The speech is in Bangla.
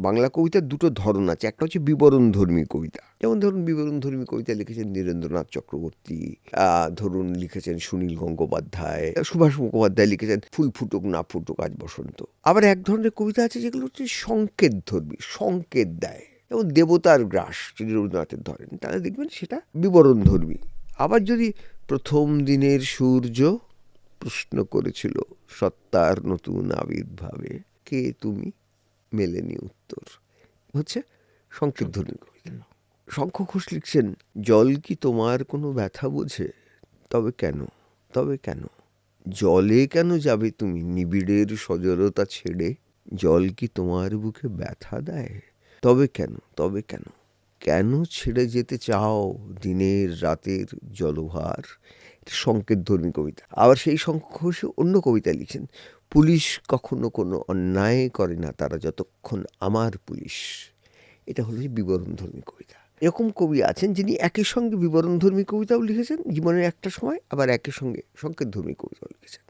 বাংলা কবিতার দুটো ধরন আছে। একটা হচ্ছে বিবরণধর্মী কবিতা। যেমন ধরুন বিবরণধর্মী কবিতা লিখেছেন নীরেন্দ্রনাথ চক্রবর্তী ধরুন লিখেছেন সুনীল গঙ্গোপাধ্যায়, সুভাষ মুখোপাধ্যায় লিখেছেন ফুল ফুটুক না ফুটুক আজ বসন্ত। আবার এক ধরনের কবিতা আছে যেগুলো হচ্ছে সংকেত ধর্মী সংকেত দেয়। যেমন দেবতার গ্রাস যদি রবীন্দ্রনাথের ধরেন, তাহলে দেখবেন সেটা বিবরণধর্মী। আবার যদি প্রথম দিনের সূর্য প্রশ্ন করেছিল সত্তার নতুন আবির্ভাবে, কে তুমি? মেলেনি উত্তর। হচ্ছে সংকেতধ্বনি কবিতা। শঙ্খ ঘোষ লিখছেন জল কি তোমার কোনো ব্যথা বোঝে? তবে কেন? তবে কেন? জলে কেন যাবে তুমি? নিবিড়ের সজলতা ছেড়ে জল কি তোমার বুকে ব্যথা দেয়? তবে কেন? তবে কেন? কেন ছেড়ে যেতে চাও দিনের রাতের জলভার? এটা সংকেতধর্মী কবিতা। আবার সেই শঙ্খ ঘোষে অন্য কবিতা লিখছেন পুলিশ কখনো কোনো অন্যায় করে না, তারা যতক্ষণ আমার পুলিশ। এটা হলো বিবরণধর্মী কবিতা। এরকম কবি আছেন যিনি একই সঙ্গে বিবরণধর্মী কবিতাও লিখেছেন, জীবনের একটা সময় আবার একই সঙ্গে সংকেতধর্মী কবিতাও লিখেছেন।